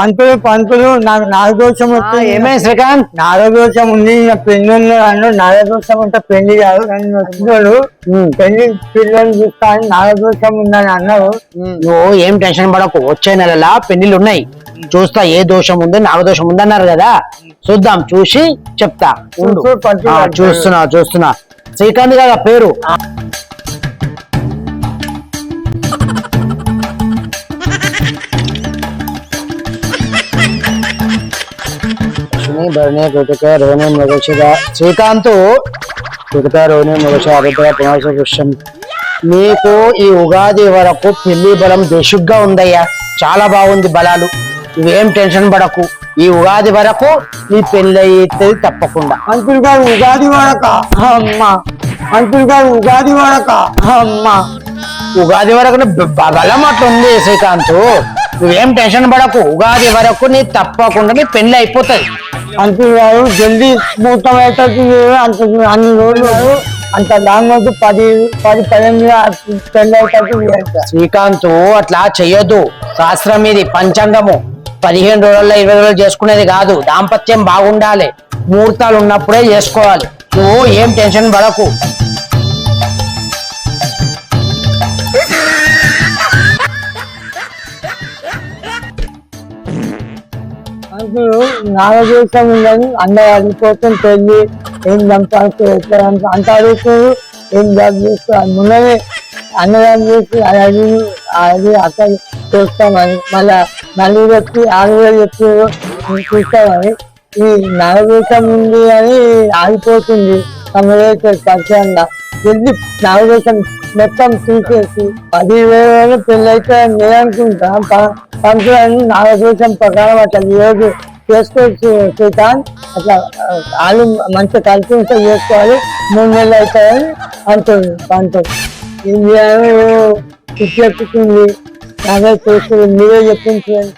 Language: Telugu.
పంతులు పంతులు నాకు నాగదోషం వచ్చింది ఏమైంది శ్రీకాంత్? నాగదోషం ఉంది నా పెళ్ళి అన్నాడు. నాగదోషం అంటే పెళ్ళి కాదు కానీ వచ్చినాడు పెళ్ళి పిల్లలు చూస్తా అని నాగదోషం ఉందని అన్నాడు. నువ్వు ఏం టెన్షన్ పడకు. వచ్చే నెలలా పెళ్ళిళ్ళు ఉన్నాయి. చూస్తా ఏ దోషం ఉంది నాగ దోషం ఉంది అన్నారు కదా. చూద్దాం చూసి చెప్తా. చూస్తున్నా చూస్తున్నా. శ్రీకాంత్ కదా పేరు? భరణి కృతిక మృగశిర శ్రీకాంత్ కృతిక రోని మృగశ ఆరుద్ర పునర్ష పుష్యం నీకు ఈ ఉగాది వరకు పెళ్ళి బలం బేషుగ్గా ఉందయ్యా. చాలా బాగుంది బలాలు. నువ్వేం టెన్షన్ పడకు. ఈ ఉగాది వరకు నీ పెళ్ళి అవుతుంది తప్పకుండా. పంతులు గారు ఉగాది వాడక అమ్మ. పంతులు గారు ఉగాది వాడక అమ్మ. ఉగాది వరకు నీ బ- బ- బలం అట్లుంది శ్రీకాంత్. నువ్వేం టెన్షన్ పడకు. ఉగాది వరకు నీ తప్పకుండా నీ పెళ్ళి అయిపోతుంది అంటున్నారు. జల్దీ ముహూర్తం అవుతుంది అంత అన్ని రోజులు అంత లాంగ్ వద్దు పది పది పదిహేను పెళ్ళి అవుతుంది శ్రీకాంత్ అట్లా చెయ్యొద్దు. శాస్త్రం ఇది పంచాంగము. పదిహేను రోజుల్లో ఇరవై రోజులు చేసుకునేది కాదు. దాంపత్యం బాగుండాలి. ముహూర్తాలు ఉన్నప్పుడే చేసుకోవాలి. నువ్వు ఏం టెన్షన్ పడకు. పంతులు నాగదేశం ఉందని అందరి కోసం పెళ్ళి ఏం చంపాల్సి అంత అడుగుతుంది ఏం జాబ్ చేస్తారు ముందరే అన్నదానం చేసి అది అది అక్కడ చూస్తామని మళ్ళీ నలుగురు చెప్పి ఆరు చెప్పి చూస్తామని. ఈ నాగదేశం ఉంది అని ఆగిపోతుంది. సమరేశ్వర పరిచయంగా వెళ్ళి నాగదేశం మొత్తం తీసేసి పది వేల పెళ్ళైతే నేను అనుకుంటా. ప- పంతులని నాగదేశం ప్రకారం అట్లా ఈరోజు చేసుకోవచ్చు శ్రీకాంత్ అట్లా వాళ్ళు మంచిగా కలిసి చేసుకోవాలి. మూడు నెలలు అవుతాయని అంటుంది పంతులు. ఇండియా చెప్పుతుంది నాగే చూస్తుంది మీరే చెప్పించండి